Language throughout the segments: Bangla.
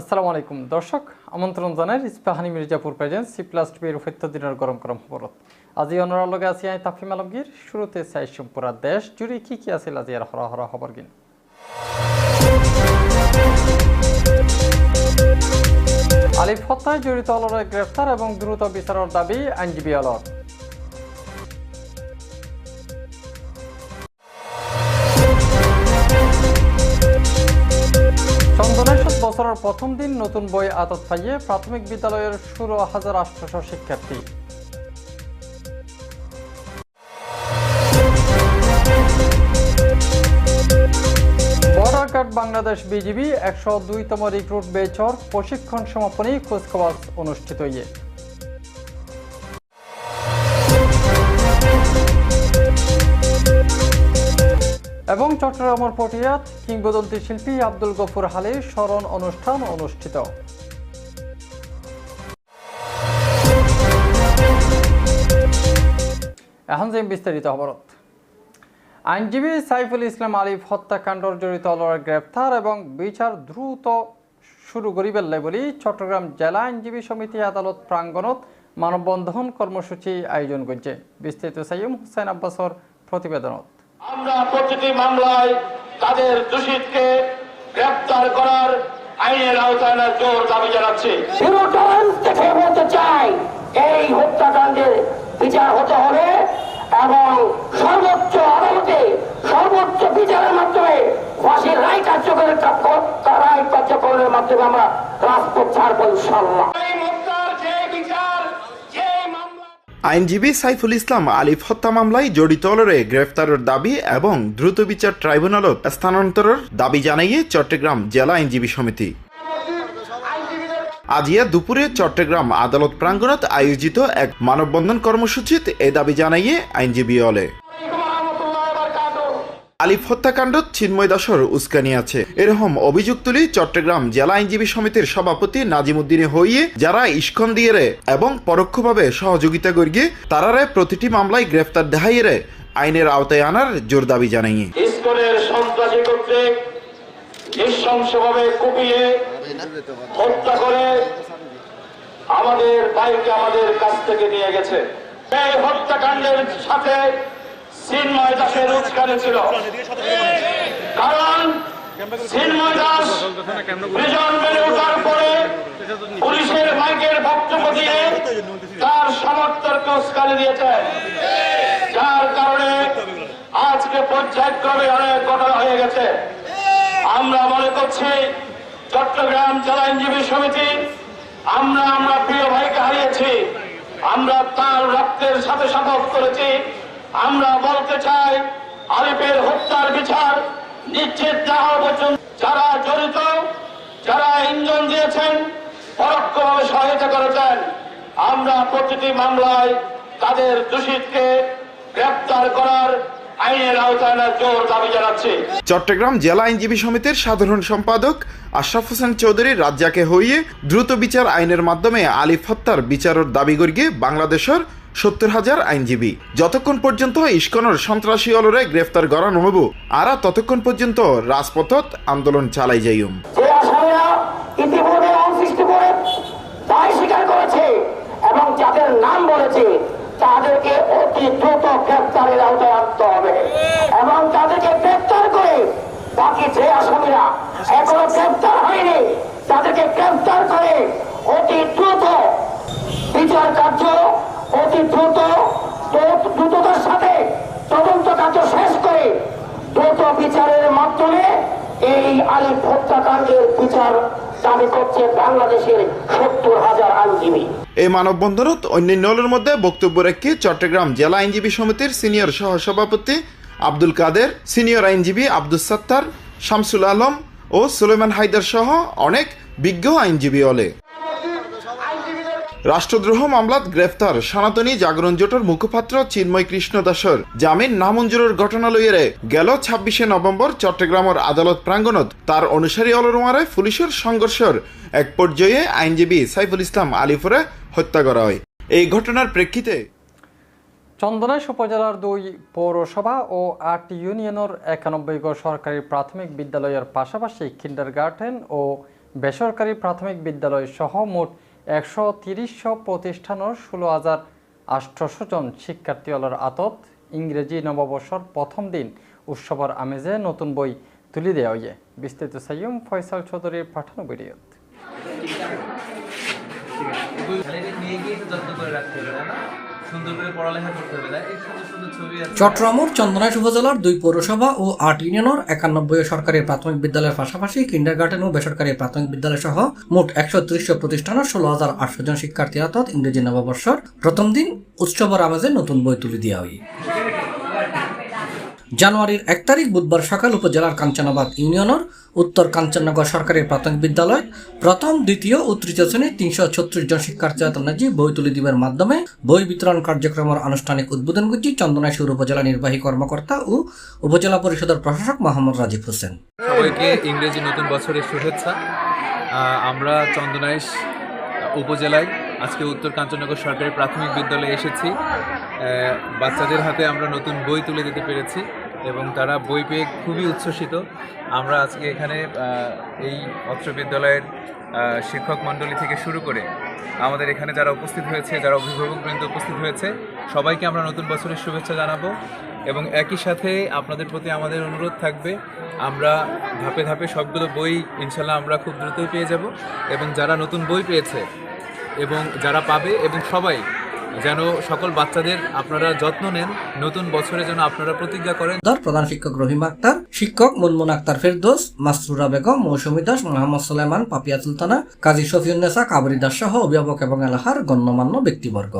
আসসালামু আলাইকুম। দর্শক, আমন্ত্রণ জানাই Ispahani Mirzapur presents, C plus টিভির দিনের গরম গরম খবরত। আজি অনরার লগে আছি আই তাফিম আলমগীর। শুরুতে চাই সম্পুরা দেশ জুড়ে কি কি আছিল আজি আর হরা হরা খবর গিন। আলিফ হত্যায় জড়িত অলরের গ্রেফতার এবং দ্রুত বিচারের দাবি আইনজীবী অলর বছরের প্রথম দিন নতুন বই আতত পাইয়ে প্রাথমিক বিদ্যালয়ের ষোলো হাজার আটশোশো শিক্ষার্থী। বর্ডার বাংলাদেশ বিজিবি একশো দুইতম রিক্রুট বেচর প্রশিক্ষণ সমাপনী কুচকাওয়াজ অনুষ্ঠিত ইয়ে এবং চট্টগ্রামের পটিয়াত কিংবদন্তি শিল্পী আব্দুল গফুর হালির স্মরণ অনুষ্ঠান অনুষ্ঠিত। এখন যে বিস্তারিত আইনজীবী সাইফুল ইসলাম আলিফ হত্যাকাণ্ডর জড়িত অলরের গ্রেপ্তার এবং বিচার দ্রুত শুরু করিবেলে বলি চট্টগ্রাম জেলা আইনজীবী সমিতি আদালত প্রাঙ্গণত মানববন্ধন কর্মসূচি আয়োজন করছে বিস্তারিত সাইম হুসাইন আব্বাসর প্রতিবেদনত আমরা প্রতিটি মামলায় তাদের দোষীকে গ্রেপ্তার করার আইনের আওতায় আনার জোর দাবি জানাচ্ছি। দেখে বলতে চাই এই হত্যাকাণ্ডের বিচার হতে হবে এবং সর্বোচ্চ আদালতে সর্বোচ্চ বিচারের মাধ্যমে ফাঁসির রায় কার্যকরের রায় কার্যকরের মাধ্যমে আমরা রাজপথ ছাড়বো ইনশাল্লাহ আইনজীবী সাইফুল ইসলাম আলিফ হত্যা মামলায় জড়িত অলরে গ্রেফতারের দাবি এবং দ্রুত বিচার ট্রাইব্যুনালত স্থানান্তরের দাবি জানাইয়ে চট্টগ্রাম জেলা আইনজীবী সমিতি। আজিয়া দুপুরে চট্টগ্রাম আদালত প্রাঙ্গণত আয়োজিত এক মানববন্ধন কর্মসূচিতে এ দাবি জানাইয়ে আইনজীবী অলে আলিফ হত্যাকাণ্ড চিন্ময় দাসর উস্কানি আছে। এরকম অভিযোগ তুলি চট্টগ্রাম জেলা আইনজীবী সমিতির সভাপতি নাজিমুদ্দিনে হইয়ে যারা ইস্কন দিয়ে এবং পরোক্ষভাবে সহযোগিতা করিয়ে তারারে প্রতিটি মামলায় গ্রেফতার দেখাইয়ে আইনের আওতায় আনার জোর দাবি জানাইয়ে নৃশংসভাবে কুপিয়ে হত্যা করে আমাদের ভাইকে আমাদের কাছ থেকে নিয়ে গেছে। এই হত্যাকাণ্ডের সাথে চিন্ময় দাসের উস্কানি ছিল। কারণ দাস বেড়ে ওঠার পরে পুলিশের মাইকের বক্তব্য দিয়ে তার সমর্থককে উস্কানি যার কারণে আজকে পর্যায়ক্রমে অনেক ঘটনা হয়ে গেছে। আমরা মনে করছি চট্টগ্রাম জেলা আইনজীবী সমিতি, আমরা আমরা প্রিয় ভাইকে হারিয়েছি, আমরা তার রক্তের সাথে শপথ করেছি। আমরা বলতে চাই আলিফের হত্যার বিচার নিশ্চিত না পর্যন্ত যারা জড়িত, যারা ইন্ধন দিয়েছেন, পরোক্ষভাবে সহায়তা করেছেন, আমরা প্রতিটি মামলায় তাদের দোষীকে গ্রেপ্তার করার চট্টগ্রাম জেলা আইনজীবী সমিতির সাধারণ সম্পাদক আশরাফ হোসেন চৌধুরী রাজ্জাকে হইয়ে দ্রুত বিচার আইনের মাধ্যমে আলিফ হত্যার বিচারের দাবি করিয়ে বাংলাদেশের সত্তর হাজার আইনজীবী। যতক্ষণ পর্যন্ত ইস্কনের সন্ত্রাসী অলরে গ্রেফতার করা নহব আরা ততক্ষণ পর্যন্ত রাজপথত আন্দোলন চালাই যাইম এবং যাদের নাম বলেছে, তাদেরকে অতি দ্রুত গ্রেপ্তারের আওতায় আনতে হবে। এবং তাদেরকে গ্রেপ্তার করে বাকি যে আসামিরা এখনও গ্রেপ্তার হয়নি আলিফ হত্যাকাণ্ডের বিচার দাবি করছে বাংলাদেশের সত্তর হাজার আইনজীবী। এই মানববন্ধনত অন্যান্যের মধ্যে বক্তব্য রেখে চট্টগ্রাম জেলা আইনজীবী সমিতির সিনিয়র সহসভাপতি আব্দুল কাদের, সিনিয়র আইনজীবী আব্দুল সাত্তার, শামসুল আলম ও সুলেমান হায়দার সহ অনেক বিজ্ঞ আইনজীবী হলে। রাষ্ট্রদ্রোহ মামলাত গ্রেফতার। সনাতনী জাগরণ জোটের মুখপাত্র চিন্ময় কৃষ্ণ দাসর জামিন নামঞ্জুরের ঘটনা লইয়েরে গেল ছাব্বিশে নভেম্বর চট্টগ্রামের আদালত প্রাঙ্গণত তার অনুসারী অলরমারে পুলিশের সংঘর্ষের এক পর্যায়ে আইনজীবী সাইফুল ইসলাম আলিফরে হত্যা করা হয়। এই ঘটনার প্রেক্ষিতে চন্দনাইশ উপজেলার দুই পৌরসভা ও আট ইউনিয়নের একানব্বই সরকারি প্রাথমিক বিদ্যালয়ের পাশাপাশি কিন্ডার গার্ডেন ও বেসরকারি প্রাথমিক বিদ্যালয় সহ মোট একশো তিরিশশো প্রতিষ্ঠানের ষোলো হাজার আষ্টশো জন শিক্ষার্থী হলার আতত ইংরেজি নববর্ষর প্রথম দিন উৎসবের আমেজে নতুন বই তুলি দেওয়া হইয়ে বিস্তৃত সাইম ফয়সাল চৌধুরীর পাঠানো ভিডিওত। চট্টগ্রামের চন্দনাইশ উপজেলার দুই পৌরসভা ও আট ইউনিয়নের একানব্বই সরকারি প্রাথমিক বিদ্যালয়ের পাশাপাশি কিন্ডারগার্টেন ও বেসরকারি প্রাথমিক বিদ্যালয় সহ মোট একশো ত্রিশ প্রতিষ্ঠানের ষোলো হাজার আটশো জন শিক্ষার্থী অর্থাৎ ইংরেজি নববর্ষর প্রথম দিন উৎসবের আমেজে নতুন বই তুলে দেওয়া হয়। জানুয়ারির এক তারিখ বুধবার সকাল উপজেলার কাঞ্চনাবাদ ইউনিয়নের উত্তর কাঞ্চননগর সরকারি প্রাথমিক বিদ্যালয় প্রথম, দ্বিতীয় ও তৃতীয় শ্রেণির তিনশো ছত্রিশ জন শিক্ষার্থী নাজি বই তুলে দিবের মাধ্যমে বই বিতরণ কার্যক্রমের আনুষ্ঠানিক উদ্বোধন করছি চন্দনাইশুর উপজেলা নির্বাহী কর্মকর্তা ও উপজেলা পরিষদের প্রশাসক মোহাম্মদ রাজীব হোসেন। সবাইকে ইংরেজি নতুন বছরের শুভেচ্ছা। আমরা চন্দনাইশ উপজেলায় আজকে উত্তর কাঞ্চননগর সরকারি প্রাথমিক বিদ্যালয়ে এসেছি। বাচ্চাদের হাতে আমরা নতুন বই তুলে দিতে পেরেছি এবং তারা বই পেয়ে খুবই উচ্ছ্বসিত। আমরা আজকে এখানে এই অত্র বিদ্যালয়ের শিক্ষক মণ্ডলী থেকে শুরু করে আমাদের এখানে যারা উপস্থিত হয়েছে, যারা অভিভাবকবৃন্দ উপস্থিত হয়েছে, সবাইকে আমরা নতুন বছরের শুভেচ্ছা জানাব এবং একই সাথে আপনাদের প্রতি আমাদের অনুরোধ থাকবে, আমরা ধাপে ধাপে সবগুলো বই ইনশাল্লাহ আমরা খুব দ্রুতই পেয়ে যাব এবং যারা নতুন বই পেয়েছে এবং যারা পাবে এবং সবাই যেন সকল বাচ্চাদের আপনারা যত্ন নেন, নতুন বছরে যেন আপনারা প্রতিজ্ঞা করেন। প্রধান শিক্ষক রহিম আক্তার, শিক্ষক মুনমুন আক্তার ফেরদোস, মাসরুরা বেগম, মৌসুমী দাস, মোহাম্মদ সুলাইমান পাপিয়া সুলতানা কাজী শফিউন্নেসা কাবরি দাস সহ অভিভাবক এবং এলাকার গণ্যমান্য ব্যক্তিবর্গ।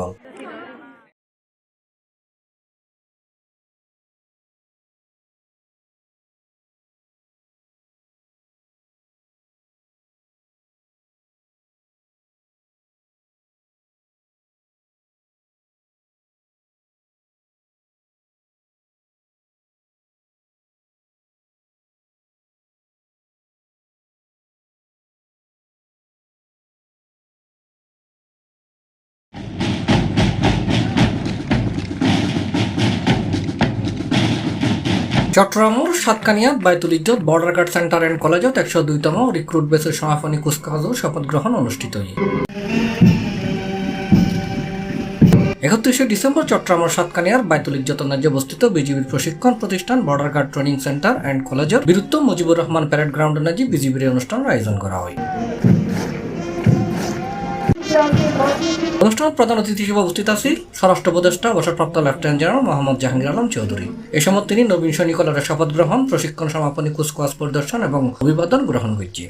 চট্টগ্রামের সাতকানিয়া বাইতুল ইজ্জত বর্ডার গার্ড সেন্টার অ্যান্ড কলেজত একশো দুইতম রিক্রুট বেসের সমাপনী কুচকাওয়াজ ও শপথ গ্রহণ অনুষ্ঠিত হয় একত্রিশে ডিসেম্বর চট্টগ্রামের সাতকানিয়ার বাইতুল ইজ্জত ন্যায্য অবস্থিত বিজিবির প্রশিক্ষণ প্রতিষ্ঠান border guard training centre and কলেজের বীরত্ব মুজিবুর রহমান প্যারেড গ্রাউন্ড নাজি বিজিবির অনুষ্ঠানের আয়োজন করা হয়। অনুষ্ঠানের প্রধান অতিথি হিসেবে উপস্থিত আছেন স্বরাষ্ট্র উপদেষ্টা অবসরপ্রাপ্ত লেফটেন্যান্ট জেনারেল মোহাম্মদ জাহাঙ্গীর আলম চৌধুরী। এ সময় তিনি নবীন সৈনিকলের শপথ গ্রহণ, প্রশিক্ষণ সমাপনী কুচকাওয়াজ পরিদর্শন এবং অভিবাদন গ্রহণ করছে।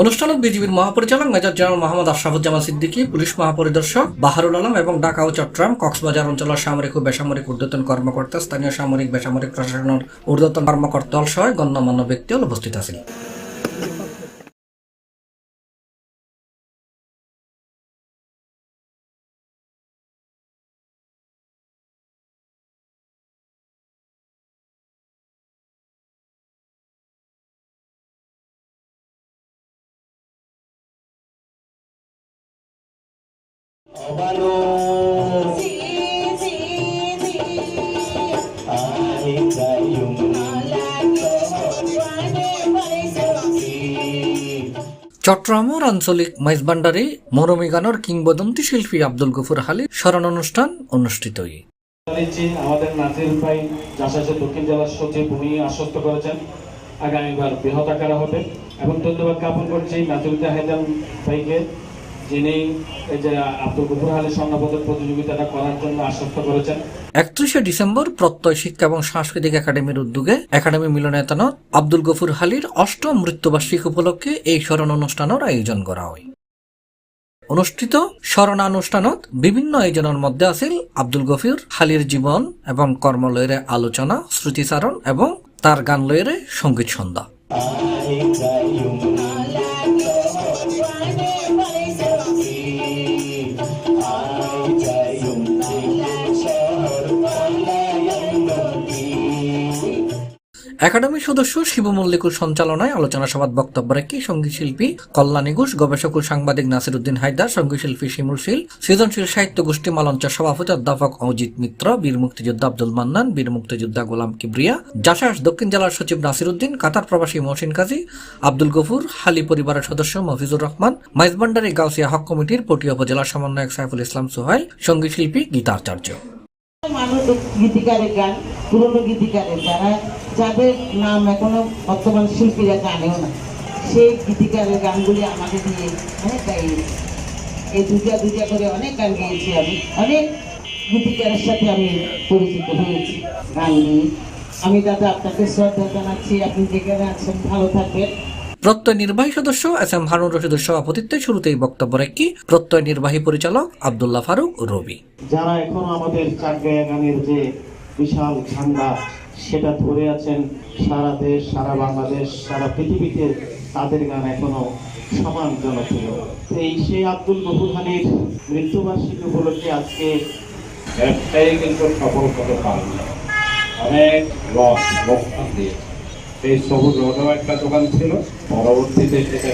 অনুষ্ঠানে বিজিবির মহাপরিচালক major general Mohammad Ashrafuzzaman Siddiqui, police মহাপরিদর্শক Baharul Alam এবং ঢাকা ও চট্টগ্রাম কক্সবাজার অঞ্চলের সামরিক ও বেসামরিক ঊর্ধ্বতন কর্মকর্তা, স্থানীয় সামরিক, বেসামরিক প্রশাসনের ঊর্ধ্বতন কর্মকর্তা সহ গণ্যমান্য ব্যক্তি উপস্থিত আছেন। চট্টগ্রামের আঞ্চলিক মাইজবান্ডারে মরমী গানের কিংবদন্তি শিল্পী আব্দুল গফুর হালির স্মরণ অনুষ্ঠান অনুষ্ঠিত আমাদের নাজির ভাই যশোর দক্ষিণ জেলার সচিব উনি আশ্বস্ত করেছেন আগামীবার বৃহৎ আকারে হবে। এবং ধন্যবাদ জ্ঞাপন করছি নাজির জাহেদান ভাইকে। যিনি প্রতিযোগিতাটা করার জন্য আশ্বস্ত করেছেন। একত্রিশে ডিসেম্বর প্রত্যয় শিক্ষা এবং সাংস্কৃতিক একাডেমির উদ্যোগে একাডেমি মিলনায়তনত আব্দুল গফুর হালির অষ্টম মৃত্যুবার্ষিকী উপলক্ষে এই স্মরণ অনুষ্ঠানের আয়োজন করা হয়। অনুষ্ঠিত স্মরণানুষ্ঠানত বিভিন্ন আয়োজনের মধ্যে আছিল আব্দুল গফির হালির জীবন এবং কর্মলয়ের আলোচনা শ্রুতিচারণ এবং তার গান লয়ের সংগীত সন্ধ্যা। একাডেমির সদস্য শিব মল্লিকুর সঞ্চালনায় আলোচনা সভার বক্তব্য রেখে সংগীত শিল্পী কল্যাণী ঘোষ, গবেষক ও সাংবাদিক নাসির উদ্দিন হায়দার সংগীত শিল্পী শিমুল শীল, সৃজনশীল সাহিত্য গোষ্ঠী মালঞ্চের সভাপতি অধ্যাপক অজিত মিত্র, বীর মুক্তিযোদ্ধা আব্দুল মান্নান, বীর মুক্তিযোদ্ধা গোলাম কিবরিয়া জাসাস দক্ষিণ জেলার সচিব নাসির উদ্দিন কাতার প্রবাসী মহসিন কাজী, আব্দুল গফুর, হালি পরিবারের সদস্য মফিজুর রহমান, মাইজবান্ডারি গাউসিয়া হক কমিটির পটিয়া উপজেলা সমন্বয়ক সাইফুল ইসলাম সোহাইল সংগীত শিল্পী গীতাচার্য। মানুষ গীতিকারের গান, পুরনো গীতিকারের যাদের নাম বর্তমান শিল্পীরা জানেও না, সেই গীতিকারের গানগুলি দিয়ে অনেক এই দুটা দুটা করে অনেক গান আমি, অনেক গীতিকারের সাথে আমি পরিচিত হয়েছি গান আমি দাদা আপনাকে শ্রদ্ধা জানাচ্ছি, আপনি যেখানে আছেন ভালো থাকবেন। প্রত্যয় নির্বাহী সদস্য এস এম হারুন রশিদের সভাপতিত্বে শুরুতেই বক্তব্য রাখি প্রত্যয় নির্বাহী পরিচালক আবদুল্লাহ ফারুক রবি। যারা এখনও আমাদের চাকরিগানের যে বিশাল ঝান্ডা, সেটা ধরে আছেন সারা দেশ, সারা বাংলাদেশ, সারা পৃথিবীতে, তাদের গান এখনও সমান জনপ্রিয়। এই সেই আব্দুল গফুর খানির মৃত্যুবার্ষিকী উপলক্ষে আজকে ব্যবসায়ী কিন্তু সফল হতে পারবে না। অনেক লস লোকসান দিয়ে। এই সবুজ একটা দোকান ছিল। পরবর্তীতে সেটা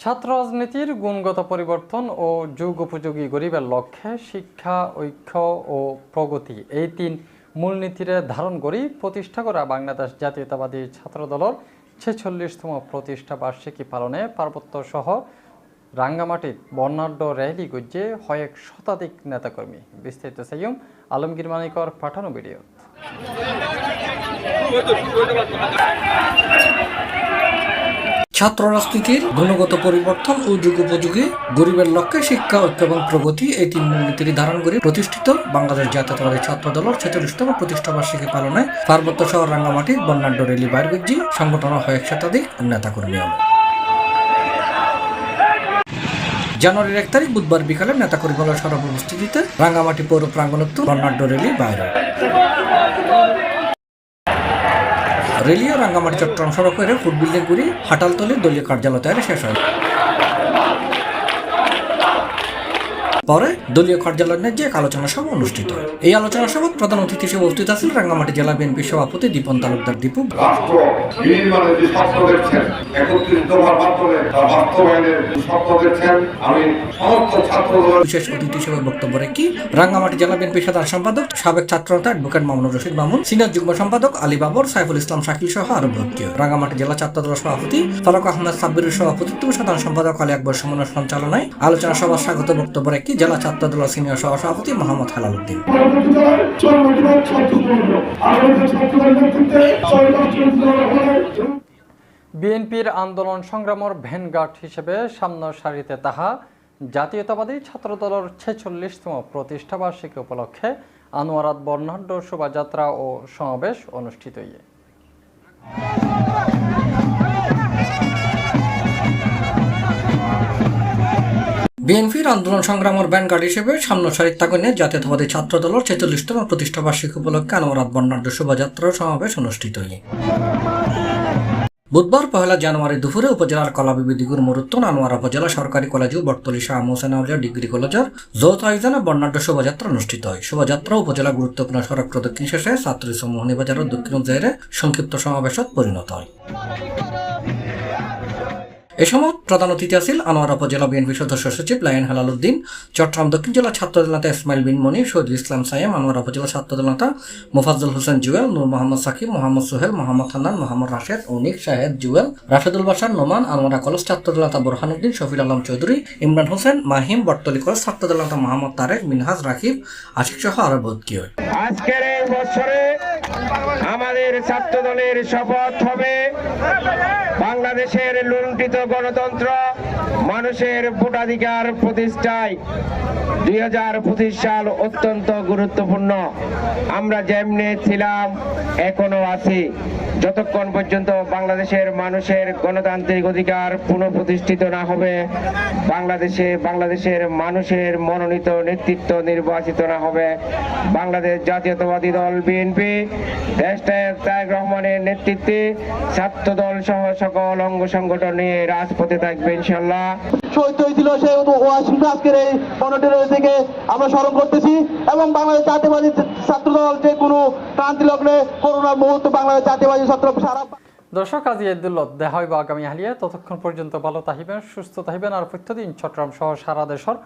ছাত্র রাজনীতির গুণগত পরিবর্তন ও যুগ উপযোগী গরিবের লক্ষ্যে শিক্ষা, ঐক্য ও প্রগতি এই তিন মূলনীতিরে ধারণ করি। প্রতিষ্ঠা করা বাংলাদেশ জাতীয়তাবাদী ছাত্রদলের ছেচল্লিশতম প্রতিষ্ঠা বার্ষিকী পালনে পার্বত্য সহ রাঙ্গামাটির বর্ণাঢ্য র্যালি গজ্জে হয়েক শতাধিক নেতাকর্মী। বিস্তারিত সাইয়ম আলমগীর মানিকর পাঠানো ভিডিও ছাত্র রাজনীতির গুণগত পরিবর্তন ও যুগোপযোগী গরিবের লক্ষ্যে শিক্ষা, ঐক্য এবং প্রগতি এই তিন মূলনীতির ধারণ করে প্রতিষ্ঠিত বাংলাদেশ জাতীয়তাবাদী ছাত্র দলের ছেচল্লিশতম প্রতিষ্ঠা বার্ষিকী পালনে পার্বত্য শহর রাঙ্গামাটির বর্ণাঢ্য রেলি বাইরগজ্জি সংগঠন হয়েক শতাধিক নেতাকর্মী জানুয়ারির এক তারিখ বুধবার বিকালে নেতা নেতাকর্মীগুলোর সরব উপস্থিতিতে রাঙ্গামাটি পৌর প্রাঙ্গণোক্ত বর্ণাঢ্য রেলি, বাইরে। রেলিও রাঙ্গামাটি চট্টগ্রাম সড়কের ফুট বিল্ডিং গুড়ি হাটালতলির দলীয় কার্যালয় শেষ হয়। পরে দলীয় কার্যালয় যে এক আলোচনা সভা অনুষ্ঠিত হয় এই আলোচনা সভা প্রধান অতিথি হিসেবে উপস্থিত আছেন রাঙ্গামাটি জেলা বিএনপি সভাপতি দীপন তালুকদার দীপু রাষ্ট্র বিনির্মাণে যে স্বপ্ন দেখছেন একত্রিত হওয়ার মাধ্যমে তার বাস্তবায়নের স্বপ্ন দেখছেন আমি সমস্ত ছাত্র বিশেষ অতিথি হিসেবে বক্তব্য রেখে রাঙ্গামাটি জেলা বিএনপি সাধারণ সম্পাদক সাবেক ছাত্রনেতা অ্যাডভোকেট মামুনুর রশিদ মামুন সিনিয়র যুগ্ম সম্পাদক আলী বাবর সাইফুল ইসলাম শাকিল সহ আরও ভর্তি হয়। রাঙ্গামাটি জেলা ছাত্রদল সভাপতি ফারুক আহমেদ সাব্বিরের সভাপতিত্ব সাধারণ সম্পাদক আলী আকবর সুমনের সঞ্চালনায় আলোচনা সভার স্বাগত বক্তব্য রেখে জেলা ছাত্রদল সিনিয়র সহ সভাপতি মোহাম্মদ হেলাল উদ্দিন বিএনপির আন্দোলন সংগ্রামর ভ্যানগার্ড হিসেবে সামনে সারিতে তাহা জাতীয়তাবাদী ছাত্রদলের ছেচল্লিশতম প্রতিষ্ঠা বার্ষিকী উপলক্ষে আনোয়ারাত বর্ণাঢ্য শোভাযাত্রা ও সমাবেশ অনুষ্ঠিত বিএনপির আন্দোলন সংগ্রামের ব্যানগার্ড হিসেবে সামনে সারিত তাগুনে জাতীয়তাবাদী ছাত্র দলের ছেচল্লিশতম প্রতিষ্ঠা বার্ষিকী উপলক্ষে আনোয়ারাত বর্ণাঢ্য শোভাযাত্রা সমাবেশ অনুষ্ঠিত হয় বুধবার পহেলা জানুয়ারি দুপুরে উপজেলার কলা কলাবিবিদিগুর মরুত্তন আনোয়ারা উপজেলা সরকারি কলেজ ও বটতলি শাহ মোসেন আউলিয়া ডিগ্রি কলেজের যৌথ আয়োজনে বর্ণাঢ্য শোভাযাত্রা অনুষ্ঠিত হয়। শোভাযাত্রা উপজেলা গুরুত্বপূর্ণ সড়ক প্রদক্ষিণ শেষে ছাত্রী সমোহনী বাজারের দক্ষিণ জেরে সংক্ষিপ্ত সমাবেশত পরিণত হয়। এ সময় প্রধান অতিথি আছেন আনোয়ারা উপজেলা বিএনপি সদস্য সচিব লায়ন হেলাল উদ্দিন চট্টগ্রাম দক্ষিণ জেলা ছাত্রদল নেতা ইসমাইল বিন মনি শহীদুল ইসলাম সাইম, আনোয়ারা উপজেলা ছাত্রদল নেতা মোফাজ্জল হোসেন জুয়েল, নূর মোহাম্মদ সাকিব, মোহাম্মদ সোহেল, মোহাম্মদ হান্নান, মোহাম্মদ রাশেদ অনিক শাহেদ জুয়েল, রাশেদুল বাসার নোমান, আনোয়ারা কলেজ ছাত্রদল নেতা বোরহান উদ্দিন শফিল আলম চৌধুরী, ইমরান হোসেন, মাহিম বটতলি কলেজ ছাত্রদল নেতা মোহাম্মদ তারেক, মিনহাজ রাকিব, আশিক সহ আরও ভর্তি হয় আজকের এই বছরে আমাদের ছাত্র দলের শপথ হবে। বাংলাদেশের লুণ্ঠিত গণতন্ত্র মানুষের ভোটাধিকার প্রতিষ্ঠায় দুই হাজার পঁচিশ সাল অত্যন্ত গুরুত্বপূর্ণ। আমরা যেমনি ছিলাম, এখনও আছি। যতক্ষণ পর্যন্ত বাংলাদেশের মানুষের গণতান্ত্রিক অধিকার পুনঃপ্রতিষ্ঠিত না হবে, বাংলাদেশে, বাংলাদেশের মানুষের মনোনীত নেতৃত্ব নির্বাচিত না হবে, বাংলাদেশ জাতীয়তাবাদী দল, বিএনপি দেশনায়ক তারেক রহমানের নেতৃত্বে ছাত্র দল সহ সকল অঙ্গ সংগঠন নিয়ে রাজপথে থাকবে ইনশাল্লাহ শহীদ হয়েছিল সেই আজকের এই থেকে আমরা স্মরণ করতেছি এবং বাংলাদেশ জাতীয়বাদী ছাত্রদল যে কোনো ক্রান্তি লগ্নে করোনার মুহূর্তে বাংলাদেশ জাতীয়বাদী ছাত্র সারা দর্শক আজি এদুল্লত দেখা হইব আগামী হালিয়া ততক্ষণ পর্যন্ত ভালো তাহিবেন সুস্থ তাহিবেন আর প্রত্যেকদিন চট্টগ্রাম সহ সারা দেশের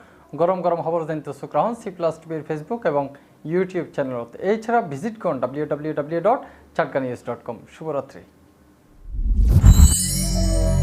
গরম গরম খবর জানতে রাখুন সি প্লাস টিভির ফেসবুক এবং ইউটিউব চ্যানেলত এছাড়া ভিজিট করুন W W W dot news dot com শুভরাত্রি। Thank you.